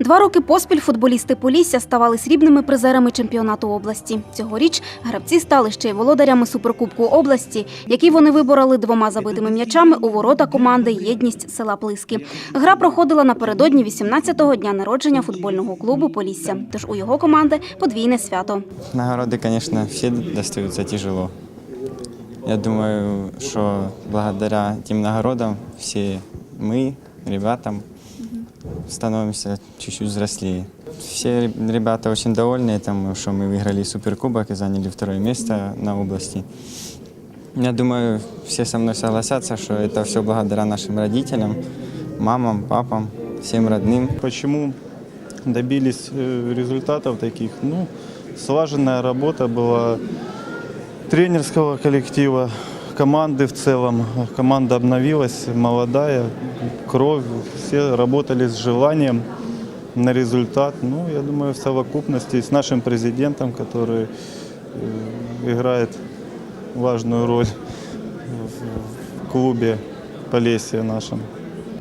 Два роки поспіль футболісти Полісся ставали срібними призерами чемпіонату області. Цьогоріч гравці стали ще й володарями суперкубку області, який вони вибороли двома забитими м'ячами у ворота команди Єдність села Плиски. Гра проходила напередодні 18-го дня народження футбольного клубу Полісся. Тож у його команди подвійне свято. Нагороды, конечно, все достаются тяжело. Я думаю, что благодаря тем наградам все мы, ребятам, становимся чуть-чуть взрослее. Все ребята очень довольны этому, что мы выиграли Суперкубок и заняли второе место на области. Я думаю, все со мной согласятся, что это все благодаря нашим родителям, мамам, папам, всем родным. Почему добились э, результатов таких? Ну, слаженная работа была тренерского коллектива, команды в целом. Команда обновилась, молодая, кровь. Все работали с желанием на результат. Ну, я думаю, в совокупности с нашим президентом, который э, играет важную роль в- в клубе Полесье нашем.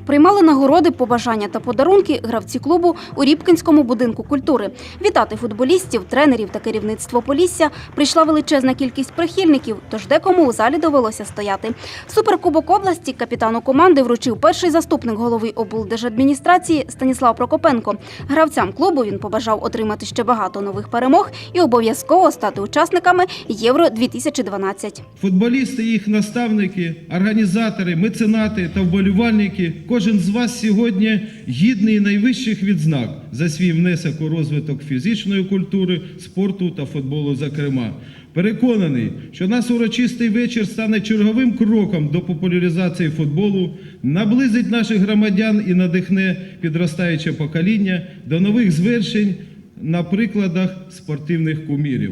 Приймали нагороди, побажання та подарунки гравці клубу у Рібкінському будинку культури. Вітати футболістів, тренерів та керівництво Полісся прийшла величезна кількість прихильників, тож декому у залі довелося стояти. Суперкубок області капітану команди вручив перший заступник голови облдержадміністрації Станіслав Прокопенко. Гравцям клубу він побажав отримати ще багато нових перемог і обов'язково стати учасниками Євро 2012 Футболісти, їх наставники, організатори, меценати та вболівальники. Кожен з вас сьогодні гідний найвищих відзнак за свій внесок у розвиток фізичної культури, спорту та футболу. Зокрема, переконаний, що наш урочистий вечір стане черговим кроком до популяризації футболу, наблизить наших громадян і надихне підростаюче покоління до нових звершень на прикладах спортивних кумірів.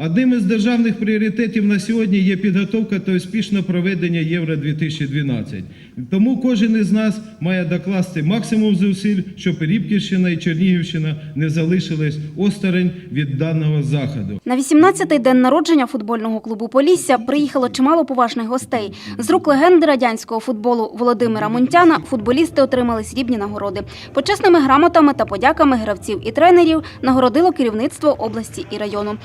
Одним із державних пріоритетів на сьогодні є підготовка та успішне проведення Євро 2012. Тому кожен із нас має докласти максимум зусиль, щоб Рібківщина і Чернігівщина не залишились осторонь від даного заходу. На 18-й день народження футбольного клубу Полісся приїхало чимало поважних гостей. З рук легенди радянського футболу Володимира Мунтяна футболісти отримали срібні нагороди. Почесними грамотами та подяками гравців і тренерів нагородило керівництво області і району.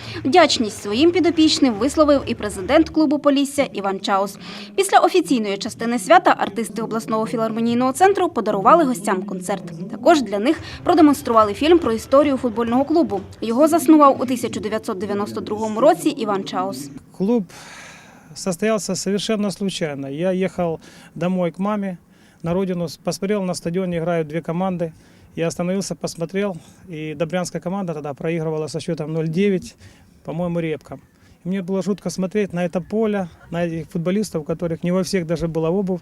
Вдячність своїм підопічним висловив і президент клубу Полісся Іван Чаус. Після офіційної частини свята артисти обласного філармонійного центру подарували гостям концерт. Також для них продемонстрували фільм про історію футбольного клубу. Його заснував у 1992 році Іван Чаус. Клуб состоялся совершенно случайно. Я ехал домой к маме на родину, посмотрел на стадионе играют две команды. Я остановился, посмотрел, и Добрянская команда тогда проигрывала со счетом 0-9, по-моему, репкам. И мне было жутко смотреть на это поле, на этих футболистов, у которых не во всех даже была обувь.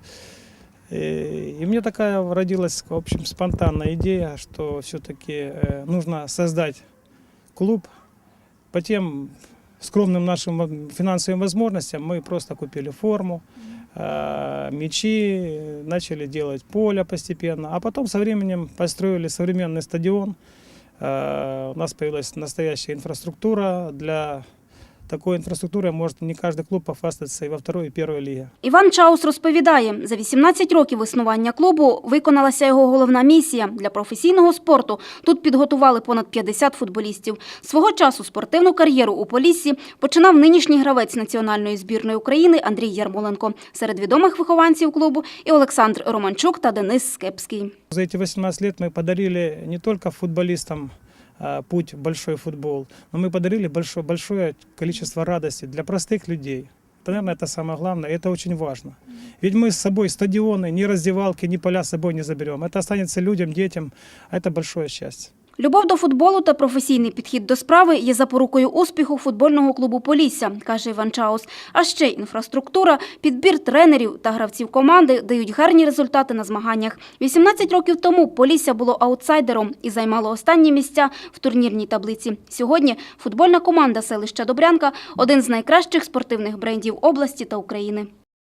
И и мне такая родилась, в общем, спонтанная идея, что все-таки нужно создать клуб по тем скромным нашим финансовым возможностям мы просто купили форму, э, мячи, э, начали делать поле постепенно, а потом со временем построили современный стадион. Э, У нас появилась настоящая инфраструктура. Для такой инфраструктуры может не каждый клуб похвастаться и во второй, и первой лиге. Іван Чаус розповідає, за 18 років існування клубу виконалася його головна місія для професійного спорту. Тут підготували понад 50 футболістів. Свого часу спортивну кар'єру у Поліссі починав нинішній гравець національної збірної України Андрій Ярмоленко. Серед відомих вихованців клубу і Олександр Романчук та Денис Скепський. За эти 18 лет мы подарили не только футболистам а, путь в большой футбол, но мы подарили большое, большое количество радости для простых людей. Это, Наверное, это самое главное, и это очень важно. Ведь мы с собой стадионы, ни раздевалки, ни поля с собой не заберем. Это останется людям, детям, а это большое счастье. Любов до футболу та професійний підхід до справи є запорукою успіху футбольного клубу Полісся, каже Іван Чаус. А ще інфраструктура, підбір тренерів та гравців команди дають гарні результати на змаганнях. 18 років тому Полісся було аутсайдером і займало останні місця в турнірній таблиці. Сьогодні футбольна команда селища Добрянка один з найкращих спортивних брендів області та України.